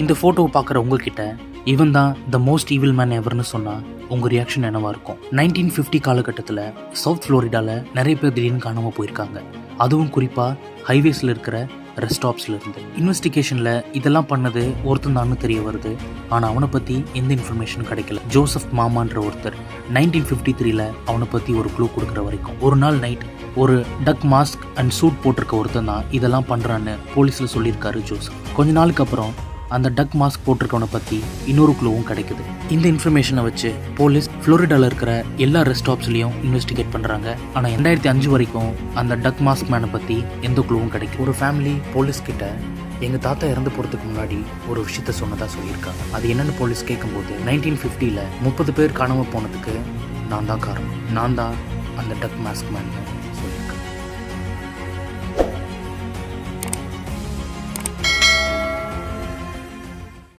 இந்த ஃபோட்டோவை பார்க்குற உங்ககிட்ட இவன் தான் த மோஸ்ட் ஈவில் மேன் எவர்னு சொன்னால் உங்கள் ரியாக்ஷன் என்னவாக இருக்கும்? நைன்டீன் ஃபிஃப்டி காலகட்டத்தில் சவுத் ஃப்ளோரிடாவில் நிறைய பேர் திடீர்னு காணாமல் போயிருக்காங்க. அதுவும் குறிப்பாக ஹைவேஸில் இருக்கிற ரெஸ்ட் ஸ்டாப்ஸில் இருந்து. இன்வெஸ்டிகேஷனில் இதெல்லாம் பண்ணது ஒருத்தன் தான் தெரிய வருது. ஆனால் அவனை பற்றி எந்த இன்ஃபர்மேஷனும் கிடைக்கல. ஜோசப் மாமான்ற ஒருத்தர் நைன்டீன் ஃபிஃப்டி த்ரீல அவனை பற்றி ஒரு க்ளூ கொடுக்குற வரைக்கும். ஒரு நாள் நைட் ஒரு டக் மாஸ்க் அண்ட் சூட் போட்டிருக்க ஒருத்தன் தான் இதெல்லாம் பண்ணுறான்னு போலீஸில் சொல்லியிருக்காரு ஜோசப். கொஞ்ச நாளுக்கு அப்புறம் அந்த டக் மாஸ்க் போட்டிருக்கவனை பற்றி இன்னொரு க்ளூவும் கிடைக்குது. இந்த இன்ஃபர்மேஷனை வச்சு போலீஸ் ஃப்ளோரிடாவில் இருக்கிற எல்லா ரெஸ்ட் ஸ்டாப்ஸ்லையும் இன்வெஸ்டிகேட் பண்ணுறாங்க ஆனால் ரெண்டாயிரத்தி அஞ்சு வரைக்கும் அந்த டக் மாஸ்க் மேனை பற்றி எந்த க்ளூவும் கிடைக்கும் ஒரு ஃபேமிலி போலீஸ் கிட்ட எங்கள் தாத்தா இறந்து போகிறதுக்கு முன்னாடி ஒரு விஷயத்த சொன்னதாக சொல்லியிருக்காங்க. அது என்னென்னு போலீஸ் கேட்கும்போது நைன்டீன் ஃபிஃப்டியில் முப்பது பேர் காணாமல் போனதுக்கு நான் தான் காரணம். நான் தான் அந்த டக் மாஸ்க் மேன்